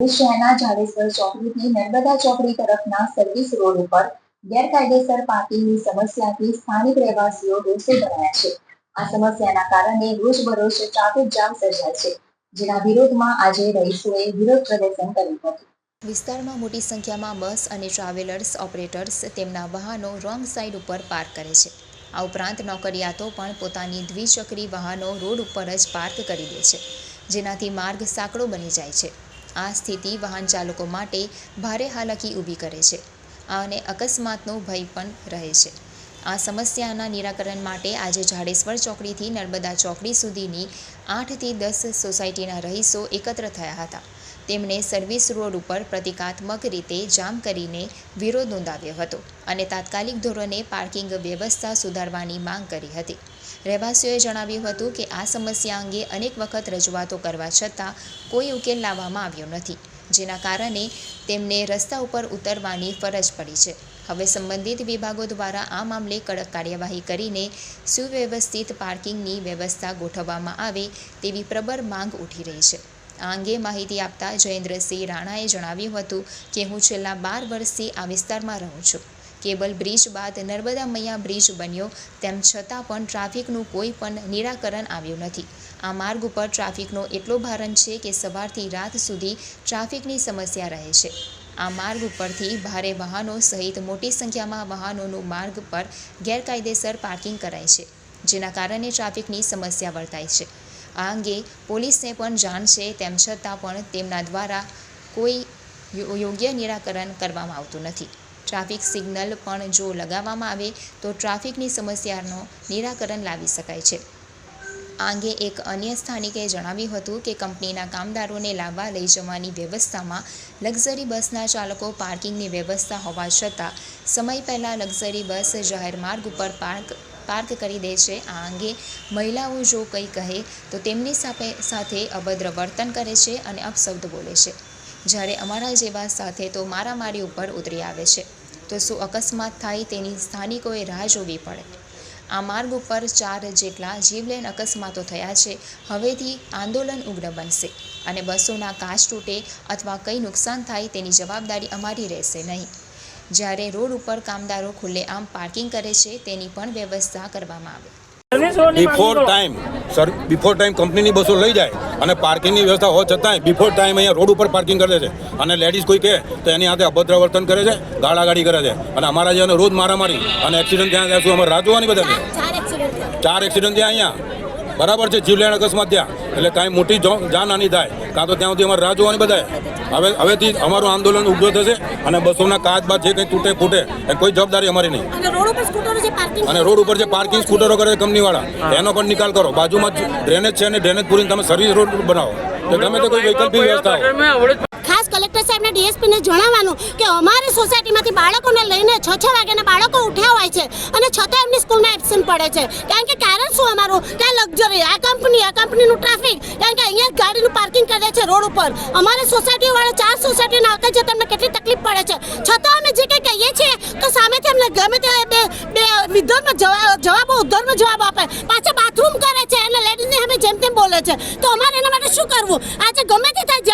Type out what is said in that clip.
શહેરના જાડેશ્વર ચોકડીથી નર્મદા ચોકડી તરફના સર્વિસ રોડ ઉપર ગેરકાયદેસર પાર્કિંગની સમસ્યાથી સ્થાનિક રહેવાસીઓ રોષે ભરાયા છે. આ સમસ્યાના કારણે રોજબરોજ ટ્રાફિક જામ સર્જાય છે. જેના વિરોધમાં આજે રહીશોએ વિરોધ પ્રદર્શન કર્યું હતું. વિસ્તારમાં મોટી સંખ્યામાં બસ અને ટ્રાવેલર્સ, ઓપરેટર્સ તેમના વાહનો રોંગ સાઈડ ઉપર પાર્ક કરે છે. આ ઉપરાંત નોકરિયાતો પણ પોતાની દ્વિચક્રી વાહનો રોડ ઉપર જ પાર્ક કરી દે છે. જેનાથી માર્ગ સાંકડો બની જાય છે. આ સ્થિતિ વાહન ચાલકો માટે ભારે હાલાકી ઊભી કરે છે અને અકસ્માતનો ભય પણ રહે છે. આ સમસ્યાના નિરાકરણ માટે આજે જાડેશ્વર ચોકડીથી નર્મદા ચોકડી સુધીની આઠથી દસ સોસાયટીના રહીશો એકત્ર થયા હતા. તેમણે સર્વિસ રોડ ઉપર પ્રતિકાત્મક રીતે જામ કરીને વિરોધ નોંધાવ્યો હતો અને તાત્કાલિક ધોરણે પાર્કિંગ વ્યવસ્થા સુધારવાની માંગ કરી હતી. રહેવાસીઓએ જણાવ્યું હતું કે આ સમસ્યા અંગે અનેક વખત રજૂઆતો કરવા છતાં કોઈ ઉકેલ લાવવામાં આવ્યો નથી, જેના કારણે તેમને રસ્તા ઉપર ઉતરવાની ફરજ પડી છે. હવે સંબંધિત વિભાગો દ્વારા આ મામલે કડક કાર્યવાહી કરીને સુવ્યવસ્થિત પાર્કિંગની વ્યવસ્થા ગોઠવવામાં આવે તેવી પ્રબળ માંગ ઉઠી રહી છે. આ અંગે માહિતી આપતા જયેન્દ્રસિંહ રાણાએ જણાવ્યું હતું કે હું છેલ્લા બાર વર્ષથી આ વિસ્તારમાં રહું છું. કેબલ, બ્રિજ બાદ નર્મદા મૈયા બ્રિજ બન્યો. તેમ છતાં પણ ટ્રાફિકનું કોઈ પણ નિરાકરણ આવ્યું નથી. આ માર્ગ ઉપર ટ્રાફિકનો એટલો ભારણ છે કે સવારથી રાત સુધી ટ્રાફિકની સમસ્યા રહે છે. આ માર્ગ ઉપરથી ભારે વાહનો સહિત મોટી સંખ્યામાં વાહનોનું માર્ગ પર ગેરકાયદેસર પાર્કિંગ કરાય છે, જેના કારણે ટ્રાફિકની સમસ્યા વર્તાય છે. આ અંગે પોલીસને પણ જાણ છે, તેમ છતાં પણ તેમના દ્વારા કોઈ યોગ્ય નિરાકરણ કરવામાં આવતું નથી. ટ્રાફિક સિગ્નલ પણ જો લગાવવામાં આવે તો ટ્રાફિકની સમસ્યાનો નિરાકરણ લાવી શકાય છે. આ અંગે એક અન્ય સ્થાનિકે જણાવ્યું હતું કે કંપનીના કામદારોને લાવવા લઈ જવાની વ્યવસ્થામાં લક્ઝરી બસના ચાલકો પાર્કિંગની વ્યવસ્થા હોવા છતાં સમય પહેલાં લક્ઝરી બસ જાહેર માર્ગ ઉપર પાર્ક પાર્ક કરી દે છે. આ અંગે મહિલાઓ જો કંઈ કહે તો તેમની સાથે સાથે અભદ્ર વર્તન કરે છે અને અપશબ્દ બોલે છે. જ્યારે અમારા જેવા સાથે તો મારામારી ઉપર ઉતરી આવે છે. તો શું અકસ્માત થાય તેની સ્થાનિકોએ રાહ જોવી પડે. આ માર્ગ ઉપર ચાર જેટલા જીવલેણ અકસ્માતો થયા છે. હવેથી આંદોલન ઉગ્ર બનશે અને બસોના કાચ તૂટે અથવા કંઈ નુકસાન થાય તેની જવાબદારી અમારી રહેશે નહીં. જ્યારે રોડ ઉપર કામદારો ખુલ્લેઆમ પાર્કિંગ કરે છે, તેની પણ વ્યવસ્થા કરવામાં આવે. Before time sir before time કંપનીની બસો લઈ જાય અને પાર્કિંગની વ્યવસ્થા હોવા છતાંય બિફોર ટાઈમ અહીંયા રોડ ઉપર પાર્કિંગ કરે છે. અને લેડીઝ કોઈ કહે તો એની હાથે અભદ્ર વર્તન કરે છે ગાળાગાડી કરે છે. અને અમારા જેવાને રોજ મારામારી અને એક્સિડન્ટ ત્યાં ત્યાં શું અમારે રાહ જોવાની બધાને? ચાર એક્સિડન્ટ ત્યાં અહીંયા. બરાબર છે જીવલેણ અકસ્માત ત્યાં. એટલે કાંઈ મોટી જાનહાની થાય. કાં તો ત્યાં સુધી અમારે રાહ જોવાની બધાએ. હવે હવેથી અમારું આંદોલન ઉગ્ર થશે અને બસોના કાચ બાદ જે કંઈ તૂટે ફૂટે એ કોઈ જવાબદારી અમારી નહીં. અને રોડ ઉપર જે પાર્કિંગ અને રોડ ઉપર જે પાર્કિંગ સ્કૂટરો કરે છે કંપનીવાળા એનો પણ નિકાલ કરો. બાજુમાં જ ડ્રેનેજ છે અને ડ્રેનેજ પૂરીને તમે સર્વિસ રોડ બનાવો. તો ગમે તે કોઈ વૈકલ્પિક વ્યવસ્થા કલેક્ટર સાહેબને ડીએસપીને જણાવવાનું કે અમારી સોસાયટીમાંથી બાળકોને લઈને છ છ વાગ્યાના બાળકો ઉઠ્યા હોય છે અને છતાં એમની સ્કૂલમાં એબસેન્ટ પડે છે. કારણ કે કારણ શું અમારું? કે લક્ઝરી, આ કંપની, આ કંપનીનું ટ્રાફિક. કારણ કે અહીંયા ગાડીનું પાર્કિંગ કરે છે રોડ ઉપર. અમારે સોસાયટીવાળા ચાર સોસાયટીના આવતા જતા અમને કેટલી તકલીફ પડે છે. છતાં અમે જે કંઈ કહીએ છીએ તો સામેથી અમને ગમે તે બે બે વિધર્મ જવાબો ઉદ્ધર્મ જવાબ આપે. પાછા બાથરૂમ કરે છે. અને લેડીઝને અમે જેમ તેમ બોલે છે. તો અમારે એના માટે શું કરવું? આજે ગમે